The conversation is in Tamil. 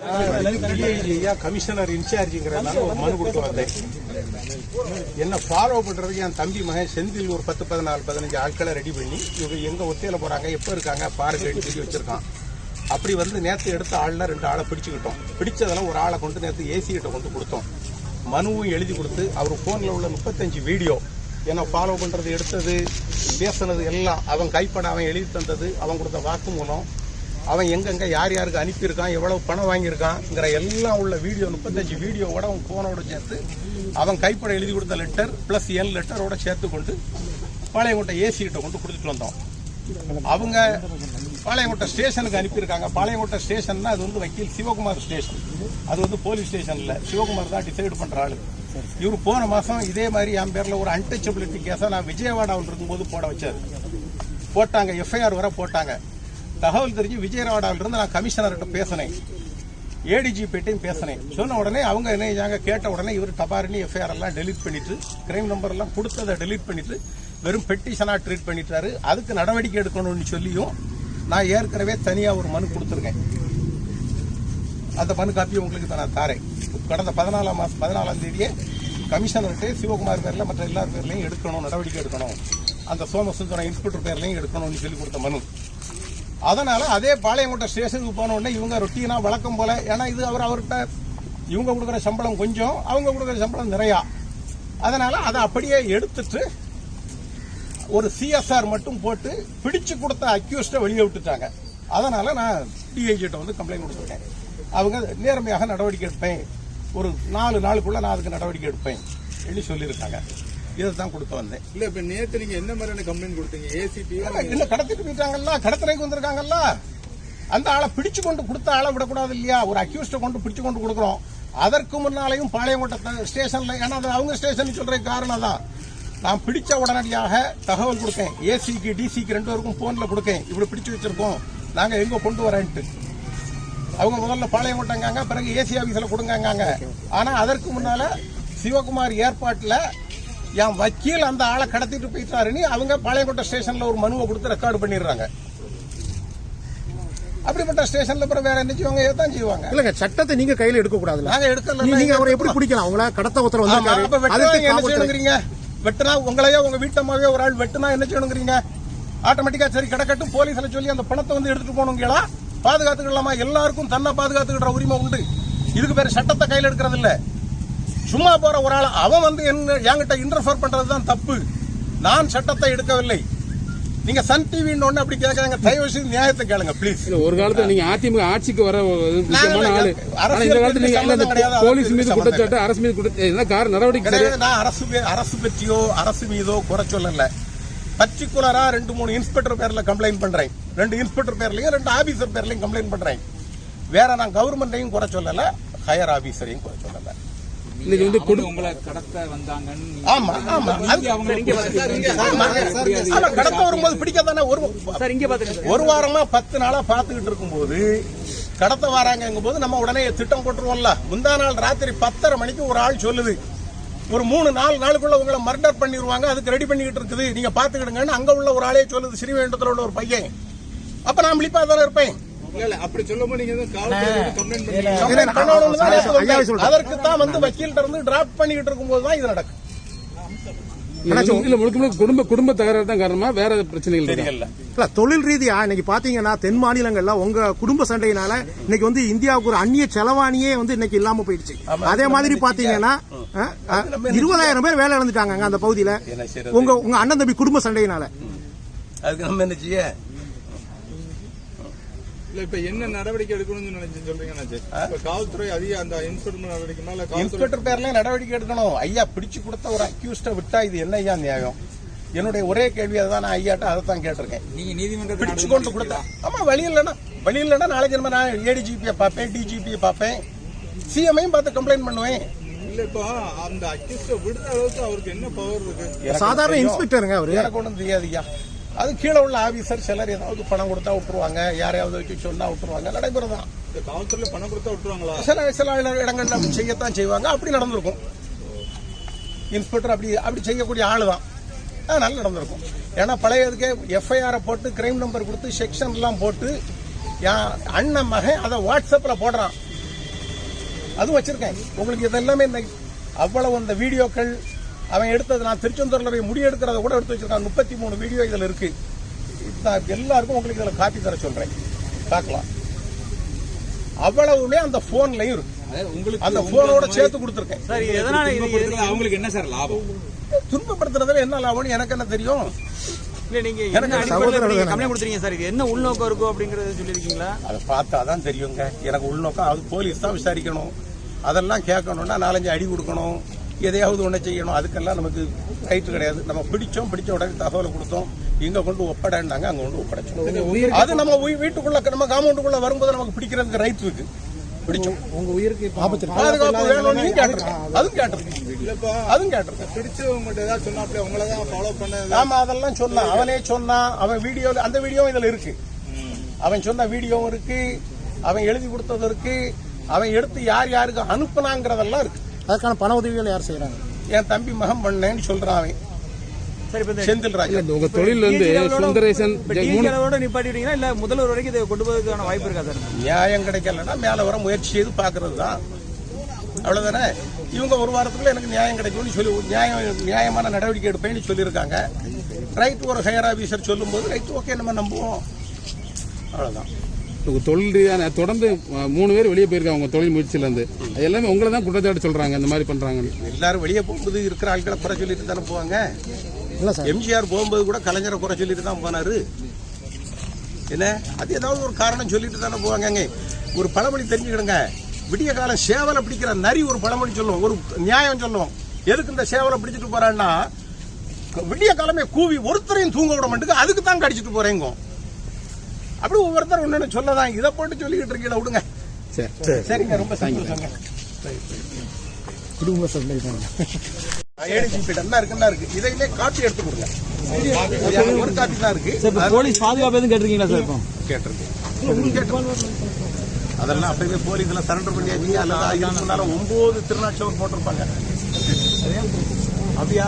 ஐயா கமிஷனர் இன்சார்ஜுங்கிறதுனால ஒரு மனு கொடுத்து வந்தேன். என்ன ஃபாலோ பண்றதுக்கு என் தம்பி மகன் செந்தில் ஒரு பத்து பதினாலு பதினஞ்சு ஆட்களை ரெடி பண்ணி இவங்க எங்க ஒத்தையில போறாங்க எப்ப இருக்காங்க பாருங்கன்னு சொல்லி வச்சிருக்கான். அப்படி வந்து நேற்று எடுத்த ஆள்ல ரெண்டு ஆளை பிடிச்சுக்கிட்டோம். பிடிச்சதெல்லாம் ஒரு ஆளை கொண்டு நேற்று ஏசி கிட்ட கொண்டு கொடுத்தோம். மனுவும் எழுதி கொடுத்து அவர் போன்ல உள்ள முப்பத்தஞ்சு வீடியோ என்ன ஃபாலோ பண்றது எடுத்தது பேசுனது எல்லாம் அவன் கைப்பட அவன் எழுதி தந்தது அவன் கொடுத்த வாக்குமூலம் அவன் எங்கெங்க யார் யாருக்கு அனுப்பியிருக்கான் எவ்வளவு பணம் வாங்கியிருக்கான்ங்கிற எல்லாம் உள்ள வீடியோ முப்பத்தஞ்சு வீடியோவோட அவன் போனோட சேர்த்து அவன் கைப்பட எழுதி கொடுத்த லெட்டர் பிளஸ் என் லெட்டரோட சேர்த்து கொண்டு பாளையங்கோட்டை ஏசி கிட்ட கொண்டு கொடுத்துட்டு வந்தோம். அவங்க பாளையங்கோட்டை ஸ்டேஷனுக்கு அனுப்பியிருக்காங்க. பாளையங்கோட்டை ஸ்டேஷன்னா அது வந்து வக்கீல் சிவகுமார் ஸ்டேஷன் அது வந்து போலீஸ் ஸ்டேஷனில் சிவகுமார் தான் டிசைட் பண்ற ஆளு. இவர் போன மாசம் இதே மாதிரி என் பேர்ல ஒரு அன்டச்சபிலிட்டி கேஸை நான் விஜயவாடாவில் இருக்கும்போது போட வச்சாரு. போட்டாங்க. எஃப்ஐஆர் வர போட்டாங்க. தகவல் தெரிஞ்சு விஜயராடாவிலிருந்து நான் கமிஷனர்கிட்ட பேசினேன். ஏடிஜிபிட்டையும் பேசினேன். சொன்ன உடனே அவங்க என்ன செஞ்சாங்க? கேட்ட உடனே இவர் டபாரினி எஃப்ஐஆர் எல்லாம் டெலீட் பண்ணிட்டு கிரைம் நம்பர் எல்லாம் கொடுத்ததை டெலீட் பண்ணிட்டு வெறும் பெட்டிஷனா ட்ரீட் பண்ணிட்டாரு. அதுக்கு நடவடிக்கை எடுக்கணும்னு சொல்லியும் நான் ஏற்கனவே தனியா ஒரு மனு கொடுத்துருக்கேன். அந்த மனு காப்பியை உங்களுக்கு நான் தாரேன். கடந்த பதினாலாம் மாசம் பதினாலாம் தேதியே கமிஷனர்கிட்ட சிவகுமார் பேர்ல மற்ற எல்லார் பேர்லையும் எடுக்கணும் நடவடிக்கை எடுக்கணும். அந்த சோமசுந்தரம் இன்ஸ்பெக்டர் பேர்லையும் எடுக்கணும்னு சொல்லி கொடுத்த மனு. அதனால அதே பாளையங்கோட்டை ஸ்டேஷனுக்கு போன உடனே இவங்க ரொட்டீனா வழக்கம் போல ஏன்னா இது அவர் அவர்கிட்ட இவங்க கொடுக்குற சம்பளம் கொஞ்சம் அவங்க கொடுக்குற சம்பளம் நிறையா. அதனால அதை அப்படியே எடுத்துட்டு ஒரு சிஎஸ்ஆர் மட்டும் போட்டு பிடிச்சு கொடுத்த அக்யூஸ்டை வெளியே விட்டுட்டாங்க. அதனால நான் டிஐஜிட்ட வந்து கம்ப்ளைண்ட் கொடுத்துருக்கேன். அவங்க நேர்மையாக நடவடிக்கை எடுப்பேன். ஒரு நாலு நாளுக்குள்ள நான் அதுக்கு நடவடிக்கை எடுப்பேன். சொல்லி சொல்லியிருக்காங்க. இதை தான் கொடுத்து வந்தேன். இல்ல இப்ப நேத்து நீங்க என்ன மாதிரியான கம்ப்ளைண்ட் கொடுத்தீங்க? ஏசிபியோ இல்ல கடத்திட்டு போயிட்டாங்கல்ல கடத்தலைக்கு வந்திருக்காங்கல்ல. அந்த ஆளை பிடிச்சு கொண்டு கொடுத்த ஆளை விடக்கூடாது இல்லையா? ஒரு அக்யூஸ்ட கொண்டு பிடிச்சு கொண்டு கொடுக்குறோம். அதற்கு முன்னாலேயும் பாளையங்கோட்டை ஸ்டேஷன்ல ஏன்னா அது அவங்க ஸ்டேஷன் சொல்ற காரணம் தான் நான் பிடிச்ச உடனடியாக தகவல் கொடுக்கேன் ஏசிக்கு டிசிக்கு ரெண்டு பேருக்கும் போன்ல கொடுக்கேன் இப்படி பிடிச்சு வச்சிருக்கோம். நாங்க எங்க கொண்டு வரேன்ட்டு. அவங்க முதல்ல பாளையங்கோட்டைங்காங்க பிறகு ஏசி ஆபீஸ்ல கொடுங்கங்காங்க. ஆனா அதற்கு முன்னால சிவகுமார் ஏற்பாட்டுல என் வக்கீல் அந்த ஆளை கடத்திட்டு போயிட்டாருன்னு அவங்க பாளையங்கோட்டை ஸ்டேஷன்ல ஒரு மனுவை கொடுத்து ரெக்கார்டு பண்ணிடுறாங்க. அப்படிப்பட்ட ஸ்டேஷன்ல அப்புறம் வேற என்ன செய்வாங்க? இதான் செய்வாங்க. இல்லங்க சட்டத்தை நீங்க கையில எடுக்க கூடாதுல நாங்க எடுக்கல நீங்க அவரை எப்படி பிடிக்கலாம்? அவங்கள கடத்த ஒருத்தர் ஆமா, வந்திருக்காரு. அப்ப வெட்டினா என்ன செய்யணுங்கிறீங்க? வெட்டினா உங்களையோ உங்க வீட்டம்மாவே ஒரு ஆள் வெட்டினா என்ன செய்யணுங்கிறீங்க? ஆட்டோமேட்டிக்கா சரி கிடக்கட்டும் போலீஸ்ல சொல்லி அந்த பணத்தை வந்து எடுத்துட்டு போகணுங்களா? பாதுகாத்துக்கலாமா எல்லாருக்கும் தன்னை பாதுகாத்துக்கிற உரிமை உண்டு. இதுக்கு பேர் சட்டத்தை கையில எடுக்கிறது இல்ல சும்மா போற ஒரு ஆள் அவன் வந்து என்ன என்கிட்ட இன்டர்ஃபர் பண்றதுதான் தப்பு. நான் சட்டத்தை எடுக்கவில்லை. நீங்க சன் டிவின்னு ஒண்ணு அப்படி கேட்கறாங்க தயவு செய்து நியாயத்தை கேளுங்க ப்ளீஸ் ஒரு காலத்துல நீங்க அதிமுக ஆட்சிக்கு வர முக்கியமான போலீஸ் மீது குற்றச்சாட்டு அரசு மீது குற்ற என்ன காரணம் நடவடிக்கை நான் அரசு அரசு பற்றியோ அரசு மீதோ குறை சொல்லல. பர்டிகுலரா ரெண்டு மூணு இன்ஸ்பெக்டர் பேர்ல கம்ப்ளைண்ட் பண்றேன். ரெண்டு இன்ஸ்பெக்டர் பேர்லயும் ரெண்டு ஆபீசர் பேர்லயும் கம்ப்ளைண்ட் பண்றேன். வேற நான் கவர்மெண்ட்டையும் குறை சொல்லல ஹையர் ஆபீசரையும் குறை சொல்லல. இன்னைக்கு வந்து அவங்க உங்களை கடத்த வந்தாங்கன்னு ஆமா ஆமா. கடத்த வரும்போது பிடிக்கத்தானே? ஒரு ஒரு வாரமா பத்து நாளா பாத்துக்கிட்டு இருக்கும்போது கடத்த வராங்கங்கும் போது நம்ம உடனே திட்டம் போட்டுருவோம்ல. முந்தா நாள் ராத்திரி பத்தரை மணிக்கு ஒரு ஆள் சொல்லுது. ஒரு மூணு நாலு நாளுக்குள்ள உங்களை மர்டர் பண்ணிடுவாங்க அதுக்கு ரெடி பண்ணிக்கிட்டு இருக்குது. நீங்க பாத்துக்கிடுங்கன்னு அங்க உள்ள ஒரு ஆளே சொல்லுது. ஸ்ரீவேண்டத்துல உள்ள ஒரு பையன். அப்ப நான் விழிப்பா தானே இருப்பேன்? அப்படி சொல்லும் போது. அதற்கு தான் வந்து வக்கீல்கிட்ட இருந்து டிராப்ட் பண்ணிக்கிட்டு இருக்கும்போது தான் இது நடக்கும் குடும்ப குடும்ப தகராறு தான் காரணமா வேற பிரச்சனைகள் இல்ல தொழில் ரீதியா இன்னைக்கு பாத்தீங்கன்னா தென் மாநிலங்கள்ல உங்க குடும்ப சண்டையினால இன்னைக்கு வந்து இந்தியாவுக்கு ஒரு அந்நிய செலவாணியே வந்து இன்னைக்கு இல்லாம போயிடுச்சு. அதே மாதிரி பாத்தீங்கன்னா இருபதாயிரம் பேர் வேலை இழந்துட்டாங்க அந்த பகுதியில. உங்க உங்க அண்ணன் தம்பி குடும்ப சண்டையினால. அதுக்கு நம்ம என்ன செய்ய? இல்ல இப்ப என்ன நடவடிக்கை எடுக்கணும்னு நினைச்சு சொல்றீங்க காவல்துறை அதிக அந்த இன்ஸ்பெக்டர் நடவடிக்கை மேல இன்ஸ்பெக்டர் பேர்ல நடவடிக்கை எடுக்கணும். ஐயா பிடிச்சு கொடுத்த ஒரு அக்யூஸ்ட விட்டா இது என்ன ஐயா நியாயம்? என்னுடைய ஒரே கேள்வி அதுதான். நான் ஐயாட்ட அதை தான் கேட்டிருக்கேன். நீங்க நீதிமன்றத்தை பிடிச்சு கொண்டு கொடுத்தா ஆமா வழி இல்லைன்னா வழி இல்லைன்னா நாளைக்கு நம்ம நான் ஏடிஜிபியை பார்ப்பேன் டிஜிபியை பார்ப்பேன். சிஎம்ஐயும் பார்த்து கம்ப்ளைண்ட் பண்ணுவேன். இல்ல இப்போ அந்த அக்யூஸ்ட விடுற அளவுக்கு அவருக்கு என்ன பவர் இருக்கு? எனக்கு சாதாரண. இன்ஸ்பெக்டருங்க அவரு. எனக்கு ஒன்றும் தெரியாது ஐயா. அது கீழே உள்ள ஆபீசர் சிலர் ஏதாவது பணம் கொடுத்தா விட்டுருவாங்க. யாரையாவது வச்சு சொன்னா விட்டுருவாங்க. நடைபெறதான் இந்த காவல்துறையில பணம் கொடுத்தா விட்டுருவாங்களா? சில சில இடங்கள்ல செய்யத்தான் செய்வாங்க. அப்படி நடந்திருக்கும். இன்ஸ்பெக்டர் அப்படி அப்படி செய்யக்கூடிய ஆளு தான். அதனால நடந்திருக்கும். ஏன்னா பழையதுக்கே எஃப்ஐஆரை போட்டு கிரைம் நம்பர் கொடுத்து செக்ஷன் எல்லாம் போட்டு அண்ணன் மகன் அதை வாட்ஸ்அப்ல போடுறான். அதுவும் வச்சிருக்கேன். உங்களுக்கு இதெல்லாமே அவ்வளவு அந்த வீடியோக்கள் அவன் எடுத்தது நான் திருச்செந்தூர்ல போய் முடி எடுக்கிறத கூட எடுத்து வச்சிருக்கான். முப்பத்தி மூணு வீடியோ இதுல இருக்கு. நான் எல்லாருக்கும் உங்களுக்கு இதுல காப்பி தர சொல்றேன். பார்க்கலாம். அவ்வளவுமே அந்த போன்லயும் இருக்கு. அந்த போனோட சேர்த்து கொடுத்துருக்கேன். சார் இது எதனால அவங்களுக்கு என்ன சார் லாபம்? துன்பப்படுத்துறதுல என்ன லாபம்னு எனக்கு என்ன தெரியும்? இல்ல நீங்க. கம்ப்ளைண்ட் கொடுத்துறீங்க சார்? இது என்ன உள்நோக்கம் இருக்கும் அப்படிங்கறத சொல்லியிருக்கீங்களா? அதை பார்த்தா தான் தெரியுங்க. எனக்கு உள்நோக்கம் அது போலீஸ் தான் விசாரிக்கணும். அதெல்லாம் கேட்கணும்னா நாலஞ்சு அடி கொடுக்கணும். எதையாவது ஒன்று செய்யணும். அதுக்கெல்லாம் நமக்கு ரைட்டு கிடையாது. நம்ம பிடிச்சோம் பிடிச்ச உடனே தகவலை கொடுத்தோம். இங்க கொண்டு ஒப்படைனாங்க அங்க கொண்டு ஒப்படைச்சோம். அது நம்ம வீட்டுக்குள்ள நம்ம காம்பவுண்டுக்குள்ள வரும்போது நமக்கு பிடிக்கிறதுக்கு ரைட் இருக்கு. பிடிச்சோம். உங்க உயிருக்கு ஆபத்து. இருக்கு. பாதுகாப்பு வேணும்னு கேட்டிருக்கேன் அதுவும் கேட்டிருக்கேன் அதுவும் கேட்டிருக்கேன் பிடிச்சு உங்கள்கிட்ட ஏதாவது சொன்னாப்ல உங்களை தான் ஃபாலோ பண்ண ஆமா அதெல்லாம் சொன்னான். அவனே சொன்னான். அவன் வீடியோ அந்த வீடியோவும் இதுல இருக்கு. அவன் சொன்ன வீடியோவும் இருக்கு. அவன் எழுதி கொடுத்தது இருக்கு. அவன் எடுத்து யார் யாருக்கு அனுப்புனாங்கிறதெல்லாம் இருக்கு. அதற்கான பண உதவிகள் யார் செய்யறாங்க என் தம்பி மகன் பண்ணேன்னு சொல்றான் அவன். சார் இப்ப இந்த செந்தில் ராஜா. உங்க தொழில் வந்து சுந்தரேசன் ஜெ- மூணு டிஎஸ்களோட நிப்பாட்டிட்டீங்கன்னா இல்ல முதல்வர் வரைக்கும் இதை கொண்டு போவதற்கான வாய்ப்பு இருக்கா சார்? நியாயம் கிடைக்கலன்னா மேல வர முயற்சி செய்து பாக்குறது தான் அவ்வளவுதானே? இவங்க ஒரு வாரத்துக்குள்ள எனக்கு நியாயம் கிடைக்கும்னு சொல்லி நியாயம் நியாயமான நடவடிக்கை எடுப்பேன்னு சொல்லியிருக்காங்க. ரைட் ஒரு ஹையர் ஆபீசர் சொல்லும்போது ரைட் ஓகே நம்ம நம்புவோம். அவ்வளவுதான். உங்க தொழில் ரீதியான தொடர்ந்து மூணு பேர் வெளியே போயிருக்காங்க உங்க தொழில் முயற்சியில இருந்து அது எல்லாமே உங்களை தான் குற்றச்சாட்டு சொல்றாங்க இந்த மாதிரி பண்றாங்கன்னு. எல்லாரும் வெளியே போகும்போது இருக்கிற ஆட்களை குறை சொல்லிட்டு தானே போவாங்க? இல்ல சார். எம்ஜிஆர் போகும்போது கூட கலைஞரை குறை சொல்லிட்டு தான் போனாரு. என்ன? அது ஏதாவது ஒரு காரணம் சொல்லிட்டு தானே போவாங்க ஒரு பழமொழி தெரிஞ்சுக்கிடுங்க விடிய காலம் சேவலை பிடிக்கிற நரி ஒரு பழமொழி சொல்லுவோம் ஒரு நியாயம் சொல்லுவோம். எதுக்கு இந்த சேவலை பிடிச்சிட்டு போறான்னா விடிய காலமே கூவி ஒருத்தரையும் தூங்க விட மாட்டேங்க அதுக்கு தான் கடிச்சிட்டு போறேங்க. அப்படி ஒவ்வொருத்தர் ஒன்னு சொல்லதான். இதை போட்டு சொல்லிக்கிட்டு இருக்கீங்க விடுங்க. சரி. சரிங்க. ரொம்ப சந்தோஷங்க. குடும்ப சண்டை தான். இருக்குன்னா இருக்கு இதையுமே காப்பி எடுத்து கொடுங்க. ஒரு காப்பி தான் இருக்கு. போலீஸ் பாதுகாப்பு எதுவும் கேட்டிருக்கீங்களா சார் இப்போ? கேட்டிருக்கு. கேட்டிருக்கு. அதெல்லாம் அப்பவே போலீஸ்ல சரண்டர் பண்ணியாச்சு அல்லது முன்னால ஒன்பது திருநாட்சவர் போட்டிருப்பாங்க. அப்படியா?